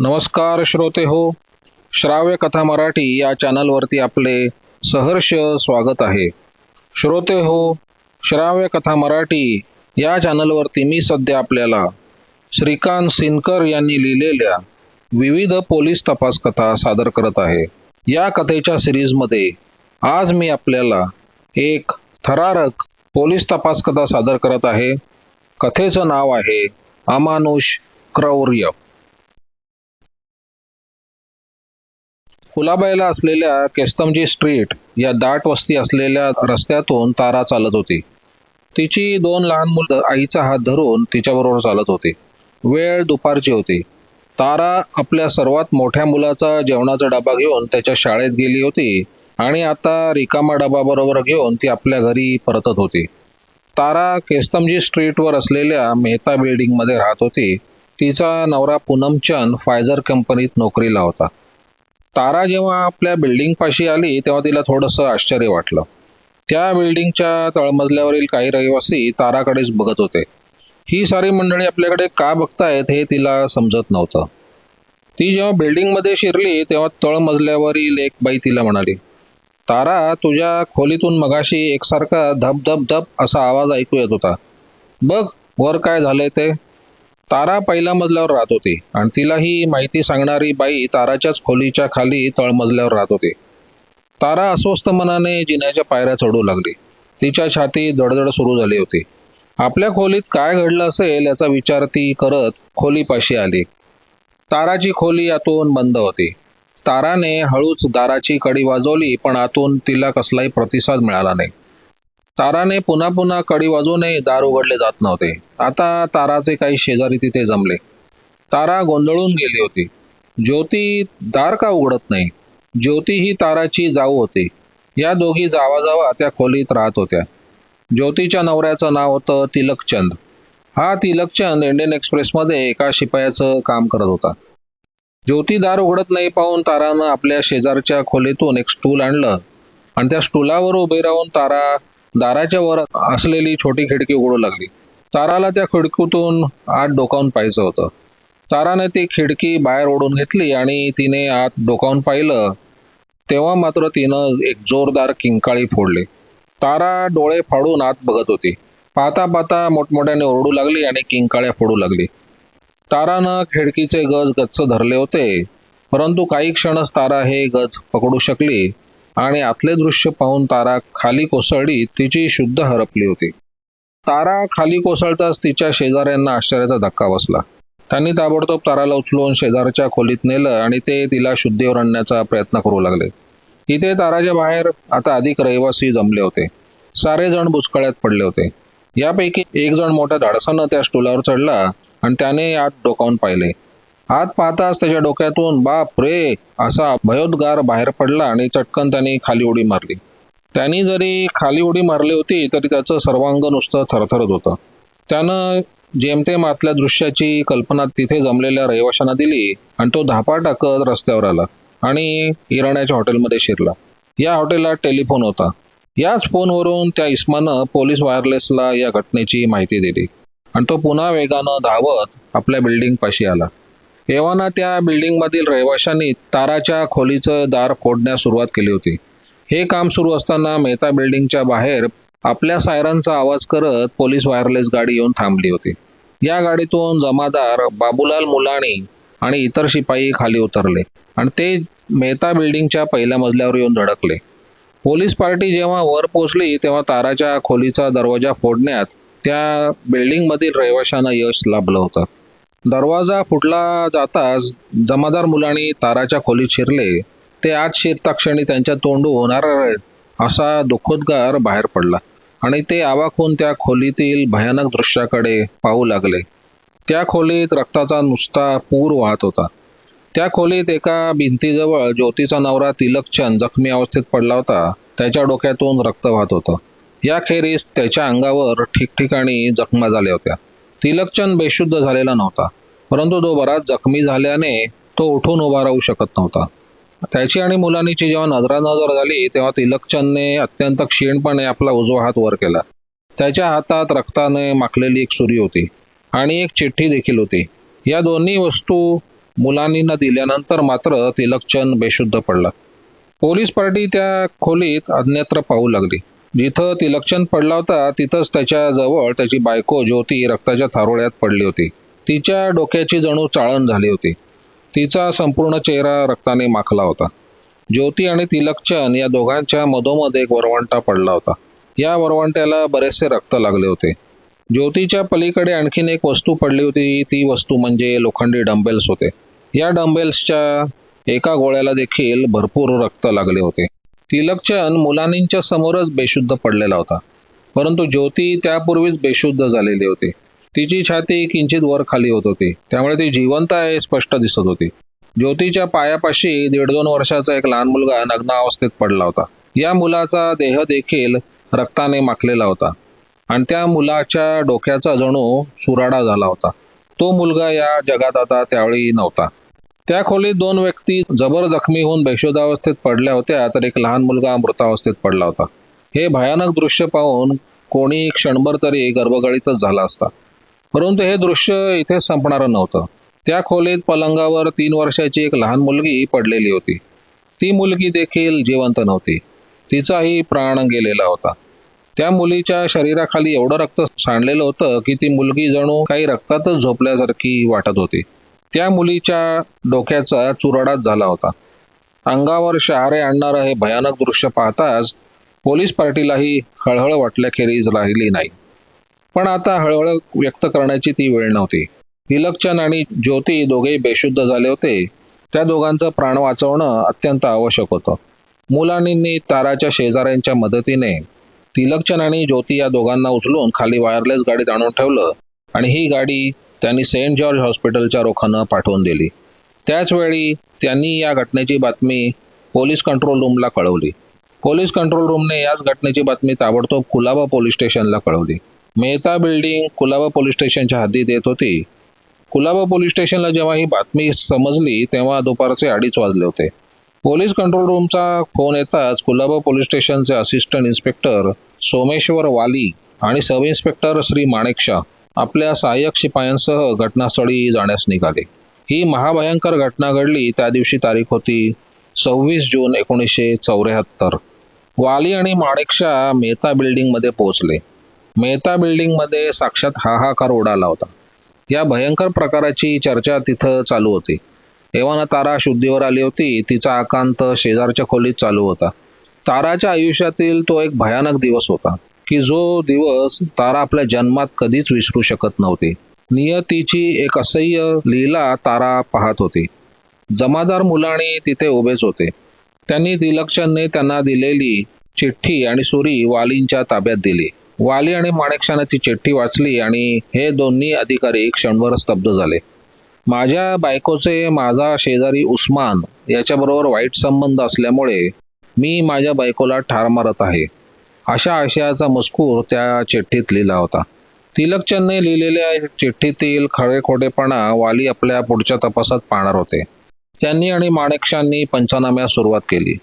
नमस्कार श्रोते हो श्राव्य कथा मराठी या चॅनलवरती आपले सहर्ष स्वागत आहे. श्रोते हो श्राव्य कथा मराठी या चॅनलवरती मी सध्या आपल्याला श्रीकांत सिनकर यांनी लिहिलेल्या विविध पोलीस तपास कथा सादर करत आहे. या कथेच्या सिरीजमध्ये आज मी आपल्याला एक थरारक पोलीस तपास कथा सादर करत आहे. कथेचं नाव आहे अमानुष क्रौर्य. कुलाबाईला असलेल्या केस्तमजी स्ट्रीट या दाट वस्ती असलेल्या रस्त्यातून तारा चालत होती. तिची दोन लहान मुलं आईचा हात धरून तिच्याबरोबर चालत होती. वेळ दुपारची होती. तारा आपल्या सर्वात मोठ्या मुलाचा जेवणाचा डबा घेऊन त्याच्या शाळेत गेली होती आणि आता रिकामा डबा बरोबर घेऊन ती आपल्या घरी परतत होती. तारा केस्तमजी स्ट्रीटवर असलेल्या मेहता बिल्डिंगमध्ये राहत होती. तिचा नवरा पूनमचंद फायझर कंपनीत नोकरीला होता. तारा जेव्हा आपल्या बिल्डिंगपाशी आली तेव्हा तिला थोडंसं आश्चर्य वाटलं. त्या बिल्डिंगच्या तळमजल्यावरील काही रहिवासी ताराकडेच बघत होते. ही सारी मंडळी आपल्याकडे का बघतायत हे तिला समजत नव्हतं. ती जेव्हा बिल्डिंगमध्ये शिरली तेव्हा तळमजल्यावरील एक बाई तिला म्हणाली तारा तुझ्या खोलीतून मगाशी एकसारखा धप धप धप असा आवाज ऐकू येत होता. बघ वर काय झालंय ते. तारा पहिल्या मजल्यावर राहत होती आणि तिला ही माहिती सांगणारी बाई ताराच्याच खोलीच्या खाली तळमजल्यावर राहत होती. तारा अस्वस्थ मनाने जिन्याच्या पायऱ्या चढू लागली. तिच्या छाती धडधड सुरू झाली होती. आपल्या खोलीत काय घडलं असेल याचा विचार ती करत खोलीपाशी आली. ताराची खोली आतून बंद होती. ताराने हळूच दाराची कडी वाजवली पण आतून तिला कसलाही प्रतिसाद मिळाला नाही. ताराने पुन्हा पुन्हा कडी वाजवूनही दार उघडले जात नव्हते. आता ताराचे काही शेजारी तिथे जमले. तारा गोंधळून गेली होती. ज्योती दार का उघडत नाही? ज्योती ही ताराची जाऊ होती. या दोघी जावाजावा त्या खोलीत राहत होत्या. ज्योतीच्या नवऱ्याचं नाव होतं तिलकचंद. हा तिलकचंद इंडियन एक्सप्रेसमध्ये एका शिपायाचं काम करत होता. ज्योती दार उघडत नाही पाहून तारानं आपल्या शेजारच्या खोलीतून एक स्टूल आणलं आणि त्या स्टूलावर उभे राहून तारा दाराच्या वर असलेली छोटी खिडकी उघडू लागली. ताराला त्या खिडकीतून आत डोकावून पाहायचं होतं. ताराने ती खिडकी बाहेर ओढून घेतली आणि तिने आत डोकावून पाहिलं. तेव्हा मात्र तिनं एक जोरदार किंकाळी फोडली. तारा डोळे फाडून आत बघत होती. पाहता पाहता मोठमोठ्याने ओरडू लागली आणि किंकाळ्या फोडू लागली. तारानं खिडकीचे गज गच्च धरले होते. परंतु काही क्षणच तारा हे गज पकडू शकली. आणि आतले दृश्य पाहून तारा खाली कोसळली तिची शुद्ध हरपली होती. तारा खाली कोसळताच तिच्या शेजाऱ्यांना आश्चर्याचा धक्का बसला. त्यांनी ताबडतोब ताराला उचलून शेजारच्या खोलीत नेलं आणि ते तिला शुद्धीवर आणण्याचा प्रयत्न करू लागले. इथे ताराच्या बाहेर आता अधिक रहिवासी जमले होते. सारे जण बुचकळ्यात पडले होते. यापैकी एक जण मोठ्या धाडसानं त्या स्टूलावर चढला आणि त्याने आत डोकावून पाहिले. आत पाहताच त्याच्या डोक्यातून बाप रे! असा भयोद्गार बाहेर पडला आणि चटकन त्याने खाली उडी मारली. त्यांनी जरी खाली उडी मारली होती तरी त्याचं सर्वांग नुसतं थरथरत होतं. त्यानं जेमतेम आतल्या दृश्याची कल्पना तिथे जमलेल्या रहिवाशांना दिली आणि तो धापा टाकत रस्त्यावर आला आणि इराण्याच्या हॉटेलमध्ये शिरला. या हॉटेलात टेलिफोन होता. याच फोनवरून त्या इस्मानं पोलीस वायरलेसला या घटनेची माहिती दिली आणि तो पुन्हा वेगानं धावत आपल्या बिल्डिंग पाशी आला. एव्हाना त्या बिल्डिंगमधील रहिवाशांनी ताराच्या खोलीचं दार फोडण्यास सुरुवात केली होती. हे काम सुरू असताना मेहता बिल्डिंगच्या बाहेर आपल्या सायरनचा आवाज करत पोलीस वायरलेस गाडी येऊन थांबली होती. या गाडीतून जमादार बाबूलाल मुलाणी आणि इतर शिपाई खाली उतरले आणि ते मेहता बिल्डिंगच्या पहिल्या मजल्यावर येऊन धडकले. पोलीस पार्टी जेव्हा वर पोचली तेव्हा ताराच्या खोलीचा दरवाजा फोडण्यात त्या बिल्डिंगमधील रहिवाशांना यश लाभलं होतं. दरवाजा फुटला जाताच जमादार मुलांनी ताराच्या खोलीत शिरले. ते आत शिरता क्षणी त्यांच्या तोंडू होणार असा दुःखोद्गार बाहेर पडला. आणि ते आवाक होऊन त्या खोलीतील भयानक दृश्याकडे पाहू लागले. त्या खोलीत रक्ताचा नुसता पूर वाहत होता. त्या खोलीत एका भिंतीजवळ ज्योतीचा नवरा तिलकचंद जखमी अवस्थेत पडला होता. त्याच्या डोक्यातून रक्त वाहत होतं. याखेरीज त्याच्या अंगावर ठिकठिकाणी जखमा झाल्या होत्या. तिलकचंद बेशुद्ध झालेला नव्हता. परंतु तो बराच जखमी झाल्याने तो उठून उभा राहू शकत नव्हता. त्याची आणि मुलांची जेव्हा नजरानजर झाली तेव्हा तिलकचंदने अत्यंत क्षीणपणे आपला उजवा हात वर केला. त्याच्या हातात रक्ताने माखलेली एक सुरी होती आणि एक चिठ्ठी देखील होती. या दोन्ही वस्तू मुलांनींना दिल्यानंतर मात्र तिलकचंद बेशुद्ध पडला. पोलीस पार्टी त्या खोलीत अन्यत्र पाहू लागली. जिथं तिलकचंद पडला होता तिथंच त्याच्याजवळ त्याची बायको ज्योती रक्ताच्या थारोळ्यात पडली होती. तिच्या डोक्याची जणू चाळण झाली होती. तिचा संपूर्ण चेहरा रक्ताने माखला होता. ज्योती आणि तिलकचंद या दोघांच्या मधोमध एक वरवंटा पडला होता. या वरवंट्याला बरेचसे रक्त लागले होते. ज्योतीच्या पलीकडे आणखीन एक वस्तू पडली होती. ती वस्तू म्हणजे लोखंडी डंबेल्स होते. या डंबेल्सच्या एका गोळ्याला देखील भरपूर रक्त लागले होते. तिलकचंद मुलांनींच्या समोरच बेशुद्ध पडलेला होता. परंतु ज्योती त्यापूर्वीच बेशुद्ध झालेली होती. तिची छाती किंचित वर खाली होत होती. त्यामुळे ती जिवंत आहे स्पष्ट दिसत होती. ज्योतीच्या पायापाशी दीड दोन वर्षाचा एक लहान मुलगा नग्न अवस्थेत पडला होता. या मुलाचा देह देखील रक्ताने माखलेला होता. आणि त्या मुलाच्या डोक्याचा जणू सुराडा झाला होता. तो मुलगा या जगात आता त्यावेळी नव्हता. त्या खोलीत दोन व्यक्ती जबर जखमी होऊन बेशोधावस्थेत पडल्या होत्या तर एक लहान मुलगा मृतावस्थेत पडला होता. हे भयानक दृश्य पाहून कोणी क्षणभर तरी गर्भगळीतच झाला असता. परंतु हे दृश्य इथे संपणारं नव्हतं. त्या खोलीत पलंगावर तीन वर्षाची एक लहान मुलगी पडलेली होती. ती मुलगी देखील जिवंत नव्हती. तिचाही प्राण गेलेला होता. त्या मुलीच्या शरीराखाली एवढं रक्त सांडलेलं होतं की ती मुलगी जणू काही रक्तातच झोपल्यासारखी वाटत होती. त्या मुलीच्या डोक्याचा चुराडाच झाला होता. अंगावर शहारे आणणारं हे भयानक दृश्य पाहताच पोलीस पार्टीलाही हळहळ वाटल्याखेरीज राहिली नाही. पण आता हळहळ व्यक्त करण्याची ती वेळ नव्हती. तिलकचंद आणि ज्योती दोघेही बेशुद्ध झाले होते. त्या दोघांचं प्राण वाचवणं अत्यंत आवश्यक होतं. मुलांनी ताराच्या शेजाऱ्यांच्या मदतीने तिलकचंद आणि ज्योती या दोघांना उचलून खाली वायरलेस गाडीत आणून ठेवलं आणि ही गाडी त्यांनी सेंट जॉर्ज हॉस्पिटलच्या रोखानं पाठवून दिली. त्याचवेळी त्यांनी या घटनेची बातमी पोलीस कंट्रोल रूमला कळवली. पोलीस कंट्रोल रूमने याच घटनेची बातमी ताबडतोब कुलाबा पोलीस स्टेशनला कळवली. मेहता बिल्डिंग कुलाबा पोलीस स्टेशनच्या हद्दीत येत होती. कुलाबा पोलीस स्टेशनला जेव्हा ही बातमी समजली तेव्हा दुपारचे अडीच वाजले होते. पोलीस कंट्रोल रूमचा फोन येताच कुलाबा पोलीस स्टेशनचे असिस्टंट इन्स्पेक्टर सोमेश्वर वाली आणि सब इन्स्पेक्टर श्री माणेकशा आपल्या सहाय्यक शिपायांसह घटनास्थळी जाण्यास निघाले. ही महाभयंकर घटना घडली त्या दिवशी तारीख होती सव्वीस जून एकोणीसशे चौऱ्याहत्तर. वाली आणि माणेकशा मेहता बिल्डिंगमध्ये पोहोचले. मेहता बिल्डिंगमध्ये साक्षात हाहाकार उडाला होता. या भयंकर प्रकाराची चर्चा तिथं चालू होती. एव्हाना तारा शुद्धीवर आली होती तिचा आकांत शेजारच्या खोलीत चालू होता. ताराच्या आयुष्यातील तो एक भयानक दिवस होता की जो दिवस तारा आपल्या जन्मात कधीच विसरू शकत नव्हती. नियतीची एक असह्य लीला तारा पाहत होती. जमादार मुलाने तिथे उभेच होते. त्यांनी तिलकचंदने त्यांना दिलेली चिठ्ठी आणि सुरी वालींच्या ताब्यात दिली. वाली आणि माणेकशाने ती चिठ्ठी वाचली आणि हे दोन्ही अधिकारी क्षणभर स्तब्ध झाले. माझ्या बायकोचे माझा शेजारी उस्मान याच्याबरोबर वाईट संबंध असल्यामुळे मी माझ्या बायकोला ठार मारत आहे. अशा आशयाचा मजकूर त्या चिठ्ठीत लिहिला होता. तिलकचंदने लिहिलेल्या चिठ्ठीतील खडेखोटेपणा वाली आपल्या पुढच्या तपासात पाहणार होते. त्यांनी आणि माणेकशांनी पंचनाम्यास सुरुवात केली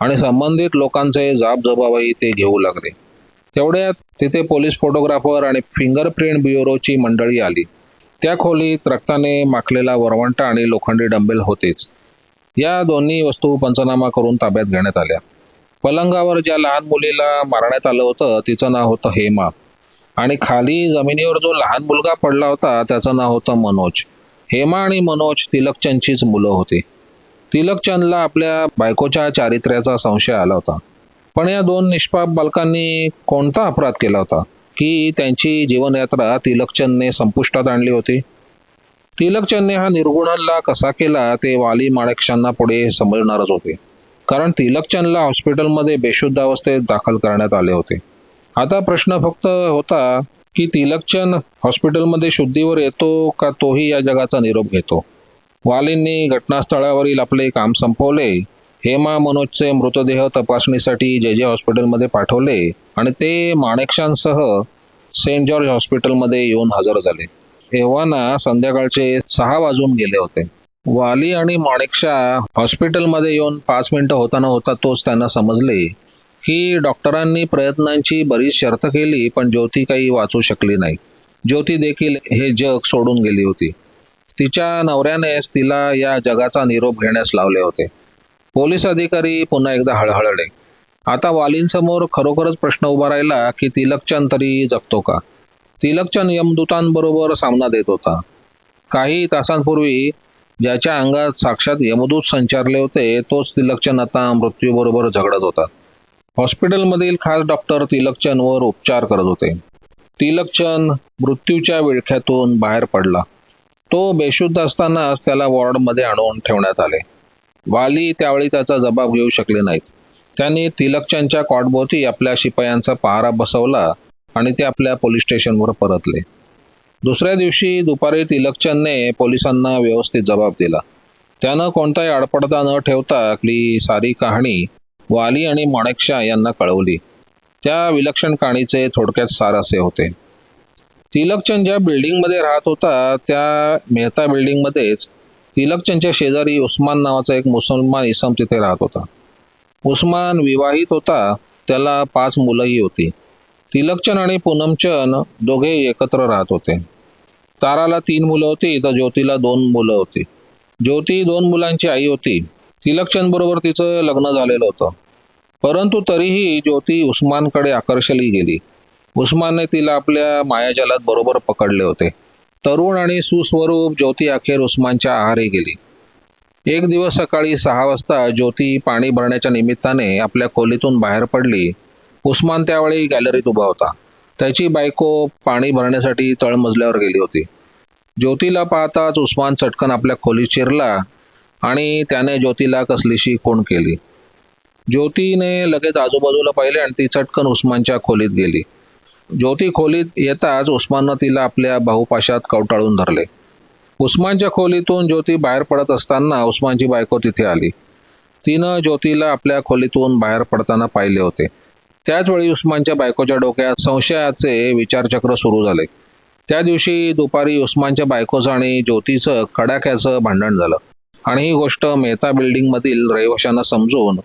आणि संबंधित लोकांचे जाब जबाबही ते घेऊ लागले. तेवढ्यात तिथे पोलीस फोटोग्राफर आणि फिंगरप्रिंट ब्युरोची मंडळी आली. त्या खोलीत रक्ताने माखलेला वरवंटा आणि लोखंडी डंबेल होतेच. या दोन्ही वस्तू पंचनामा करून ताब्यात घेण्यात आल्या. पलंगावर ज्या लहान मुलीला मारण्यात आलं होतं तिचं नाव होतं हेमा. आणि खाली जमिनीवर जो लहान मुलगा पडला होता त्याचं नाव होतं मनोज. हेमा आणि मनोज तिलकचंदचीच मुलं होती. तिलकचंदला आपल्या बायकोच्या चारित्र्याचा संशय आला होता. पण या दोन निष्पाप बालकांनी कोणता अपराध केला होता? की त्यांची जीवनयात्रा तिलकचंदने संपुष्टात आणली होती? तिलकचंदने हा निर्गुणांना कसा केला ते वाली माणेकशांना पुढे समजणारच होते. कारण तिलकचंदला हॉस्पिटलमध्ये बेशुद्ध अवस्थेत दाखल करण्यात आले होते. आता प्रश्न फक्त होता की तिलकचंद हॉस्पिटलमध्ये शुद्धीवर येतो का तोही या जगाचा निरोप घेतो? वालींनी घटनास्थळावरील आपले काम संपवले हेमा मनोजचे मृतदेह तपासणीसाठी जे जे हॉस्पिटलमध्ये पाठवले आणि ते माणेकशांसह सेंट जॉर्ज हॉस्पिटलमध्ये येऊन हजर झाले. हेवाना संध्याकाळचे सहा वाजून गेले होते. वाली आणि माणेकशा हॉस्पिटलमध्ये येऊन पाच मिनिटं होताना होता तोच त्यांना समजले की डॉक्टरांनी प्रयत्नांची बरीच शर्त केली पण ज्योती काही वाचू शकली नाही. ज्योती देखील हे जग सोडून गेली होती. तिच्या नवऱ्यानेच तिला या जगाचा निरोप घेण्यास लावले होते. पोलीस अधिकारी पुन्हा एकदा हळहळले. आता वालींसमोर खरोखरच प्रश्न उभा राहिला की तिलकचंद तरी जगतो का? तिलकचंद यमदूतांबरोबर सामना देत होता. काही तासांपूर्वी ज्याच्या अंगात साक्षात यमदूत संचारले होते तोच तिलकचंद आता मृत्यूबरोबर झगडत होता. हॉस्पिटलमधील खास डॉक्टर तिलकचंदवर उपचार करत होते. तिलकचंद मृत्यूच्या विळख्यातून बाहेर पडला. तो बेशुद्ध असतानाच त्याला वॉर्डमध्ये आणून ठेवण्यात आले. वाली त्यावेळी त्याचा जबाब घेऊ शकले नाहीत. त्यांनी तिलकचंदच्या कॉटभोवती आपल्या शिपायांचा पहारा बसवला आणि ते आपल्या पोलीस स्टेशनवर परतले. दुसऱ्या दिवशी दुपारी तिलकचंदने पोलिसांना व्यवस्थित जबाब दिला. त्यानं कोणताही अडपडता न ठेवता आपली सारी कहाणी वाली आणि माणेकशा यांना कळवली. त्या विलक्षण कहाणीचे थोडक्यात सार असे होते तिलकचंद ज्या बिल्डिंगमध्ये राहत होता त्या मेहता बिल्डिंगमध्येच तिलकचंदच्या शेजारी उस्मान नावाचा एक मुसलमान इसम तिथे राहत होता. उस्मान विवाहित होता त्याला पाच मुलंही होती. तिलकचंद आणि पूनमचंद दोघे एकत्र राहत होते. ताराला तीन मुलं होती तर ज्योतीला दोन मुलं होती. ज्योती दोन मुलांची आई होती. तिलकचंद बरोबर तिचं लग्न झालेलं होतं. परंतु तरीही ज्योती उस्मानकडे आकर्षली गेली. उस्मानने तिला आपल्या मायाजालात बरोबर पकडले होते. तरुण आणि सुस्वरूप ज्योती अखेर उस्मानच्या आहारी गेली. एक दिवस सकाळी सहा वाजता ज्योती पाणी भरण्याच्या निमित्ताने आपल्या खोलीतून बाहेर पडली. उस्मान त्यावेळी गॅलरीत उभा होता. त्याची बायको पाणी भरण्यासाठी तळमजल्यावर गेली होती. ज्योतीला पाहताच उस्मान चटकन आपल्या खोलीत शिरला आणि त्याने ज्योतीला कसलीशी खूण केली. ज्योतीने लगेच आजूबाजूला पाहिले आणि ती चटकन उस्मानच्या खोलीत गेली. ज्योती खोलीत येताच उस्माननं तिला आपल्या बाहुपाशात कवटाळून धरले. उस्मानच्या खोलीतून ज्योती बाहेर पडत असताना उस्मानची बायको तिथे आली. तिनं ज्योतीला आपल्या खोलीतून बाहेर पडताना पाहिले होते. त्याचवेळी उस्मानच्या बायकोच्या डोक्यात संशयाचे विचारचक्र सुरू झाले. त्या दिवशी दुपारी उस्मानच्या बायकोचं आणि ज्योतीचं कडाक्याचं भांडण झालं. आणि ही गोष्ट मेहता बिल्डिंगमधील रहिवाशांना समजून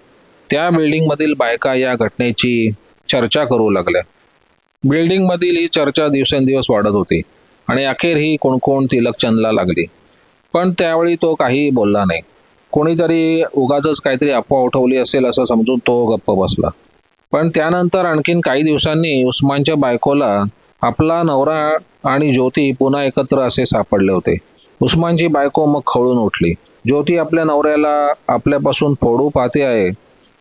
त्या बिल्डिंगमधील बायका या घटनेची चर्चा करू लागल्या. बिल्डिंगमधील ही चर्चा दिवसेंदिवस वाढत होती आणि अखेर ही कोणकोण तिलकचंदला लागली. पण त्यावेळी तो काही बोलला नाही. कोणीतरी उगाच काहीतरी अफवा उठवली असेल असं समजून तो गप्प बसला. पण त्यानंतर आणखीन काही दिवसांनी उस्मानच्या बायकोला आपला नवरा आणि ज्योती पुन्हा एकत्र असे सापडले होते. उस्मानची बायको मग खवळून उठली. ज्योती आपल्या नवऱ्याला आपल्यापासून फोडू पाहते आहे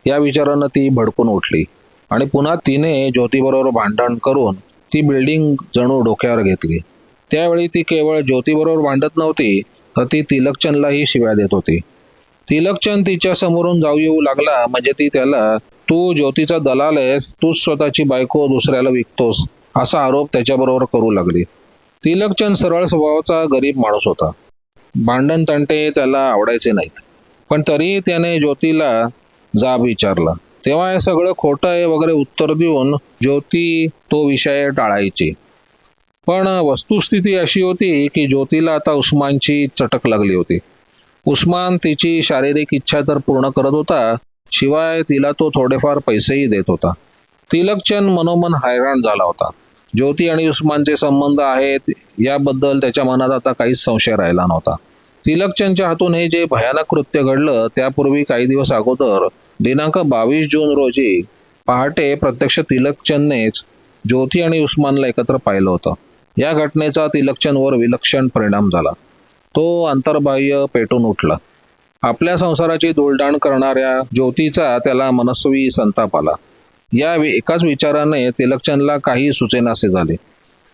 या विचारानं ती भडकून उठली. आणि पुन्हा तिने ज्योतीबरोबर भांडण करून ती बिल्डिंग जणू डोक्यावर घेतली. त्यावेळी ती केवळ ज्योतीबरोबर भांडत नव्हती तर ती तिलकचंदलाही शिव्या देत होती. तिलकचंद तिच्या समोरून जाऊ येऊ लागला म्हणजे ती त्याला तू ज्योतीचा दलाल आहेस तूच स्वतःची बायको दुसऱ्याला विकतोस असा आरोप त्याच्याबरोबर करू लागली. तिलकचंद सरळ स्वभावाचा गरीब माणूस होता. भांडण तंटे त्याला आवडायचे नाहीत. पण तरीही त्याने ज्योतीला जाब विचारला. तेव्हा हे सगळं खोटं आहे वगैरे उत्तर देऊन ज्योती तो विषय टाळायची. पण वस्तुस्थिती अशी होती की ज्योतीला आता उस्मानची चटक लागली होती. उस्मान तिची शारीरिक इच्छा तर पूर्ण करत होता शिवाय तिला तो थोडेफार पैसेही देत होता. तिलकचंद मनोमन हैराण झाला होता. ज्योती आणि उस्मानचे संबंध आहेत याबद्दल त्याच्या मनात आता काहीच संशय राहिला नव्हता. तिलकचंदच्या हातून हे जे भयानक कृत्य घडलं त्यापूर्वी काही दिवस अगोदर दिनांक बावीस जून रोजी पहाटे प्रत्यक्ष तिलकचंदनेच ज्योती आणि उस्मानला एकत्र पाहिलं होतं. या घटनेचा तिलकचंदवर विलक्षण परिणाम झाला. तो अंतर्बाह्य पेटून उठला. आपल्या संसाराची दुलडाण करणाऱ्या ज्योतीचा त्याला मनस्वी संताप आला. या एकाच विचाराने तिलकचंदला काही सुचेनासे झाले.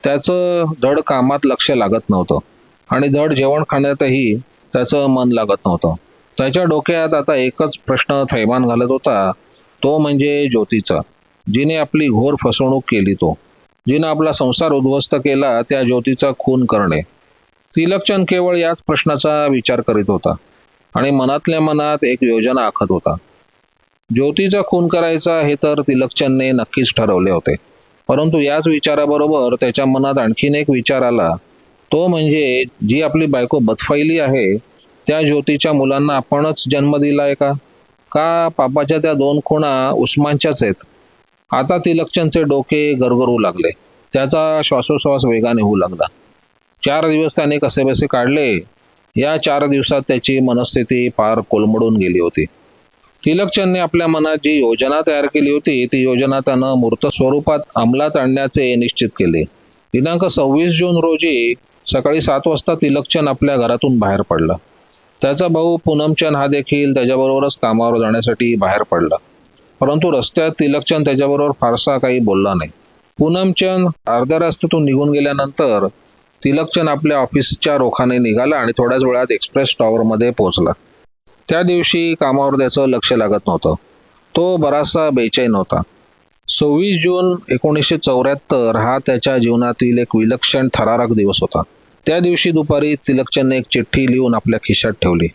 त्याचं धड कामात लक्ष लागत नव्हतं आणि धड जेवण खाण्यातही त्याचं मन लागत नव्हतं. त्याच्या डोक्यात आता एकच प्रश्न थैमान घालत होता. तो म्हणजे ज्योतीचा. जिने आपली घोर फसवणूक केली तो. जिनं आपला संसार उद्ध्वस्त केला त्या ज्योतीचा खून करणे. तिलकचंद केवळ याच प्रश्नाचा विचार करीत होता आणि मनातल्या मनात एक योजना आखत होता. ज्योतीचा खून करायचा हे तर तिलकचंदने नक्कीच ठरवले होते. परंतु याच विचाराबरोबर त्याच्या मनात आणखीन एक विचार आला. तो म्हणजे जी आपली बायको बदफैली आहे त्या ज्योतीच्या मुलांना आपणच जन्म दिलाय का? का पापाच्या त्या दोन खुणा उस्मानच्याच आहेत? आता तिलकचंदचे डोके गरगरू लागले. त्याचा श्वासोश्वास वेगाने होऊ लागला. चार दिवस त्याने कसेबसे काढले. या चार दिवसात त्याची मनस्थिती फार कोलमडून गेली होती. तिलकचंदने आपल्या मनात जी योजना तयार केली होती ती योजना त्यानं मूर्त स्वरूपात अंमलात आणण्याचे निश्चित केले. दिनांक सव्वीस जून रोजी सकाळी सात वाजता तिलकचंद आपल्या घरातून बाहेर पडला. त्याचा भाऊ पूनमचंद हा देखील त्याच्याबरोबरच कामावर जाण्यासाठी बाहेर पडला. परंतु रस्त्यात तिलकचंद त्याच्याबरोबर फारसा काही बोलला नाही. पूनमचंद अर्ध्या रस्त्यातून निघून गेल्यानंतर तिलकचंद आपल्या ऑफिसच्या रोखाने निघाला आणि थोड्याच वेळात एक्सप्रेस टॉवरमध्ये पोहोचला. त्या दिवशी कामावर त्याचं लक्ष लागत नव्हतं. तो बराचसा बेचैन होता. सव्वीस जून एकोणीसशे चौऱ्याहत्तर हा त्याच्या जीवनातील एक विलक्षण थरारक दिवस होता. त्या दिवशी दुपारी तिलकचंदने एक चिठ्ठी लिहून आपल्या खिशात ठेवली.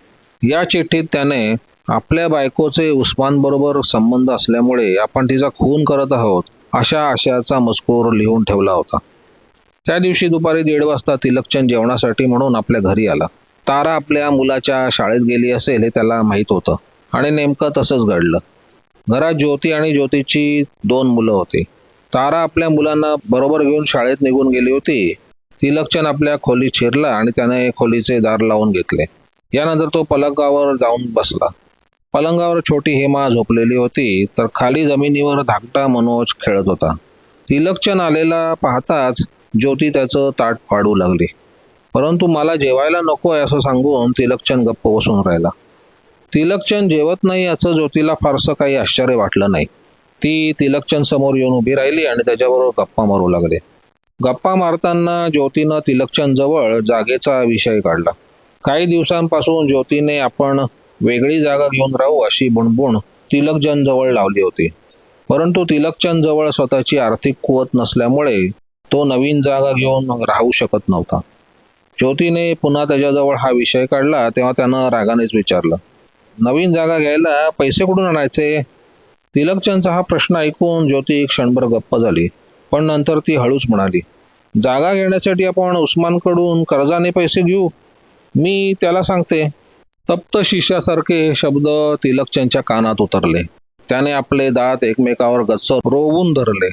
या चिठ्ठीत त्याने आपल्या बायकोचे उस्मानबरोबर संबंध असल्यामुळे आपण तिचा खून करत आहोत अशा आशयाचा मजकूर लिहून ठेवला होता. त्या दिवशी दुपारी दीड वाजता तिलकचंद जेवणासाठी म्हणून आपल्या घरी आला. तारा आपल्या मुलाच्या शाळेत गेली असेल हे त्याला माहीत होतं आणि नेमकं तसंच घडलं. घरात ज्योती आणि ज्योतीची दोन मुलं होती. तारा आपल्या मुलांना बरोबर घेऊन शाळेत निघून गेली होती तिलकचंद आपल्या खोलीत शिरला आणि त्याने खोलीचे दार लावून घेतले. यानंतर तो पलंगावर जाऊन बसला. पलंगावर छोटी हेमा झोपलेली होती तर खाली जमिनीवर धाकटा मनोज खेळत होता. तिलकचंद आलेला पाहताच ज्योती त्याचं ताट फाडू लागली. परंतु मला जेवायला नको आहे असं सांगून तिलकचंद गप्प बसून राहिला. तिलकचंद जेवत नाही याचं ज्योतीला फारसं काही आश्चर्य वाटलं नाही. ती तिलकचंद समोर येऊन उभी राहिली आणि त्याच्याबरोबर गप्पा मारू लागले. गप्पा मारताना ज्योतीनं तिलकचंद जवळ जागेचा विषय काढला. काही दिवसांपासून ज्योतीने आपण वेगळी जागा घेऊन राहू अशी बुणबुण तिलकचंद जवळ लावली होती. परंतु तिलकचंद जवळ स्वतःची आर्थिक कुवत नसल्यामुळे तो नवीन जागा घेऊन राहू शकत नव्हता. ज्योतीने पुन्हा त्याच्याजवळ हा विषय काढला तेव्हा त्यानं रागानेच विचारलं नवीन जागा घ्यायला पैसे कुठून आणायचे? तिलकचंदचा हा प्रश्न ऐकून ज्योती क्षणभर गप्प झाली. पण नंतर ती हळूच म्हणाली जागा घेण्यासाठी आपण उस्मानकडून कर्जाने पैसे घेऊ? मी त्याला सांगते. तप्त शिष्यासारखे शब्द तिलकचंदच्या कानात उतरले. त्याने आपले दात एकमेकावर गच्च रोवून धरले.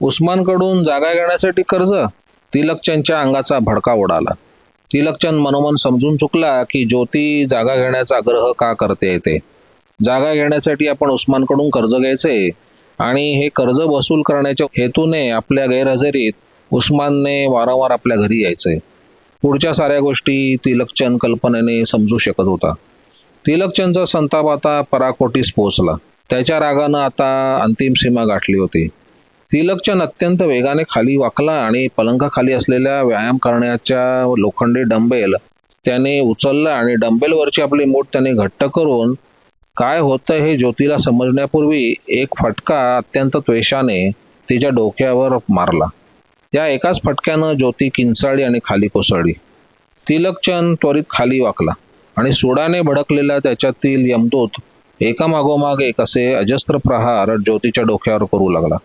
उस्मानकडून जागा घेण्यासाठी कर्ज? तिलकचंदच्या अंगाचा भडका उडाला तिलकचंद मनोमन समजून चुकला की ज्योती जागा घेण्याचा आग्रह का करते ते जागा घेण्यासाठी आपण उस्मानकडून कर्ज घ्यायचे. आणि हे कर्ज वसूल करण्याच्या हेतूने आपल्या गैरहजेरीत उस्मानने वारंवार आपल्या घरी यायचे पुढच्या साऱ्या गोष्टी तिलकचंद कल्पनेने समजू शकत होता. तिलकचंदचा संताप आता पराकोटीस पोहोचला. त्याच्या रागानं आता अंतिम सीमा गाठली होती. तिलकचंद अत्यंत वेगाने खाली वाकला आणि पलंगाखाली असलेल्या व्यायाम करण्याच्या लोखंडी डंबेल त्याने उचलला आणि डंबेलवरची आपली मूठ त्याने घट्ट करून काय होतं हे ज्योतीला समजण्यापूर्वी एक फटका अत्यंत त्वेषाने तिच्या डोक्यावर मारला. त्या एकाच फटक्यानं ज्योती किंचाळी आणि खाली कोसळली. तिलकचंद त्वरित खाली वाकला आणि सुडाने भडकलेला त्याच्यातील यमदूत एकामागोमाग एक असे अजस्त्र प्रहार ज्योतीच्या डोक्यावर करू लागला.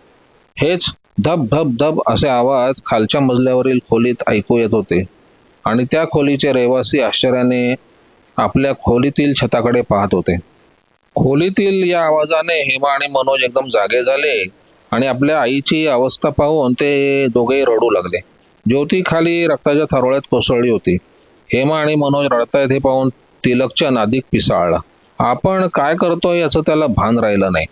हेच धब धब धब असे आवाज खालच्या मजल्यावरील खोलीत ऐकू येत होते आणि त्या खोलीचे रहिवासी आश्चर्याने आपल्या खोलीतील छताकडे पाहत होते. खोलीतील या आवाजाने हेमा आणि मनोज एकदम जागे झाले आणि आपल्या आईची अवस्था पाहून ते दोघेही रडू लागले. ज्योती खाली रक्ताच्या थरोळ्यात कोसळली होती. हेमा आणि मनोज रडतायत हे पाहून तिलकचंद अधिक पिसाळला. आपण काय करतोय याचं त्याला भान राहिलं नाही.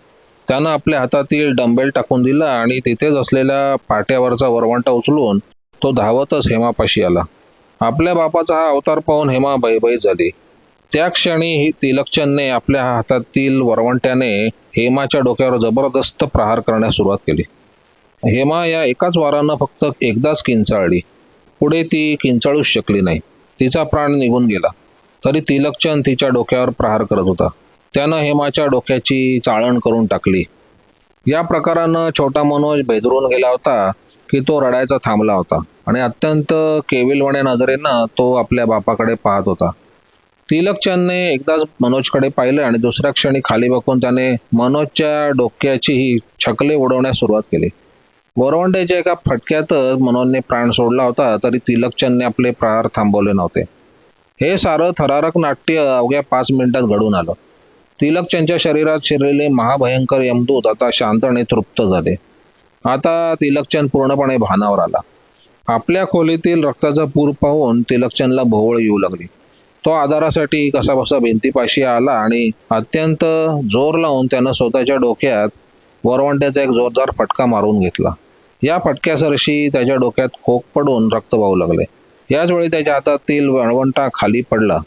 त्यानं आपल्या हातातील डंबेल टाकून दिला आणि तिथेच असलेल्या पाट्यावरचा वरवंटा उचलून तो धावतच हेमापाशी आला. आपल्या बापाचा हा अवतार पाहून हेमा बैबैत झाली. त्या क्षणी ही तिलकचंदने आपल्या हातातील वरवंट्याने हेमाच्या डोक्यावर जबरदस्त प्रहार करण्यास सुरुवात केली. हेमा या एकाच वारानं फक्त एकदाच किंचाळली. पुढे ती किंचाळूच शकली नाही. तिचा प्राण निघून गेला. तरी तिलकचंद तिच्या डोक्यावर प्रहार करत होता. त्यानं हेमाच्या डोक्याची चाळण करून टाकली. या प्रकारानं छोटा मनोज बेदरून गेला होता की तो रडायचा थांबला होता आणि अत्यंत केविलवाण्या नजरेनं तो आपल्या बापाकडे पाहत होता. तिलकचंदने एकदाच मनोजकडे पाहिलं आणि दुसऱ्या क्षणी खाली बघून त्याने मनोजच्या डोक्याची छकले उडवण्यास सुरुवात केली. वरवंट्याच्या एका फटक्यातच मनोजने प्राण सोडला होता तरी तिलकचंदने आपले प्रहार थांबवले नव्हते. हे सारं थरारक नाट्य अवघ्या पाच मिनिटात घडून आलं. तिलकचंदच्या शरीरात शिरलेले महाभयंकर यमदूत आता शांत आणि तृप्त झाले. आता तिलकचंद पूर्णपणे भानावर आला. आपल्या खोलीतील रक्ताचा पूर पाहून तिलकचंदला भोवळ येऊ लागली. तो आधारासाठी कसाबसा भिंतीपाशी आला आणि अत्यंत जोर लावून त्यानं स्वतःच्या डोक्यात वरवंट्याचा एक जोरदार फटका मारून घेतला. या फटक्यासरशी त्याच्या डोक्यात खोक पडून रक्त वाहू लागले. याच वेळी त्याच्या हातातील वळवंटा खाली पडला.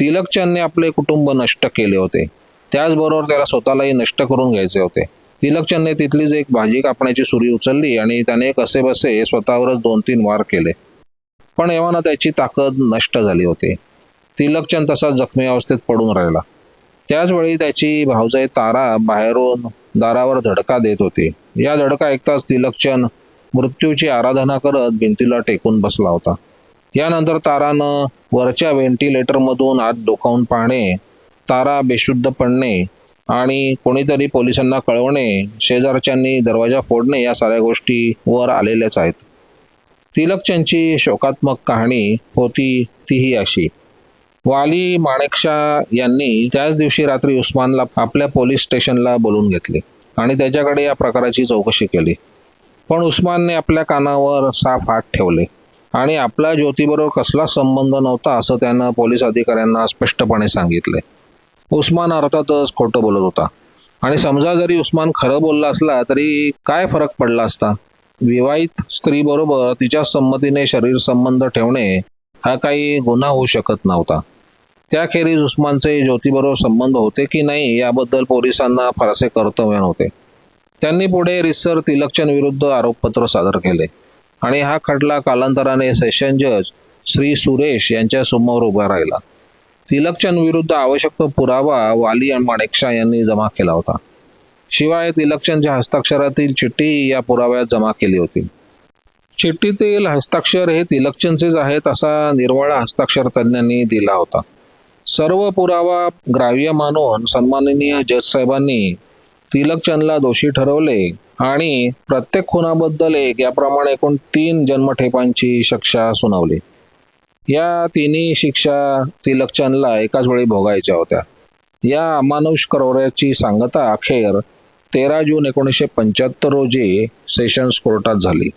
तिलकचंदने आपले कुटुंब नष्ट केले होते. त्याचबरोबर त्याला स्वतःलाही नष्ट करून घ्यायचे होते. तिलकचंदने तिथलीच एक भाजी कापण्याची सुरी उचलली आणि त्याने कसे बसे स्वतःवरच दोन तीन वार केले. पण एव्हाना त्याची ताकद नष्ट झाली होती. तिलकचंद तसा जखमी अवस्थेत पडून राहिला. त्याचवेळी त्याची भावजाई तारा बाहेरून दारावर धडका देत होती. या धडका ऐकताच तिलकचंद मृत्यूची आराधना करत भिंतीला टेकून बसला होता. यानंतर तारानं वरच्या व्हेंटिलेटरमधून आत डोकावून पाहणे तारा बेशुद्ध पडणे आणि कोणीतरी पोलिसांना कळवणे शेजारच्यांनी दरवाजा फोडणे या साऱ्या गोष्टी वर आलेल्याच आहेत. तिलकचंदची शोकात्मक कहाणी होती तीही अशी. वाली माणेकशा यांनी त्याच दिवशी रात्री उस्मानला आपल्या पोलीस स्टेशनला बोलून घेतले आणि त्याच्याकडे या प्रकाराची चौकशी केली. पण उस्मानने आपल्या कानावर साफ हात ठेवले आणि आपला ज्योतीबरोबर कसला संबंध नव्हता असं त्यानं पोलीस अधिकाऱ्यांना स्पष्टपणे सांगितले. उस्मान अर्थातच खोटं बोलत होता. आणि समजा जरी उस्मान खरं बोलला असला तरी काय फरक पडला असता? विवाहित स्त्रीबरोबर तिच्या संमतीने शरीर संबंध ठेवणे हा काही गुन्हा होऊ शकत नव्हता. त्याखेरीज उस्मानचे ज्योतीबरोबर संबंध होते की नाही याबद्दल पोलिसांना फारसे कर्तव्य नव्हते. त्यांनी पुढे रिसर तिलकचंद विरुद्ध आरोपपत्र सादर केले. आणि हा खटला कालांतराने सेशन जज श्री सुरेश यांच्या समोर उभा राहिला. तिलकचंद विरुद्ध आवश्यक तो पुरावा वाली आणि माणेकशा यांनी जमा केला होता. शिवाय तिलकचंदच्या हस्ताक्षरातील चिठ्ठी या पुराव्यात जमा केली होती. चिठ्ठीतील हस्ताक्षर हे तिलकचंदचेच आहेत असा निर्वाळा हस्ताक्षर तज्ज्ञांनी दिला होता. सर्व पुरावा ग्राह्य मानून सन्माननीय जज साहेबांनी तिलकचंदला दोषी ठरवले आणि प्रत्येक खुनाबद्दल एक याप्रमाणे एकूण तीन जन्मठेपांची शिक्षा सुनावली. या तिन्ही शिक्षा तिलकचंदला एकाच वेळी भोगायच्या होत्या. या अमानुष करोऱ्याची सांगता अखेर तेरा जून एकोणीसशे पंच्याहत्तर रोजी सेशन्स कोर्टात झाली.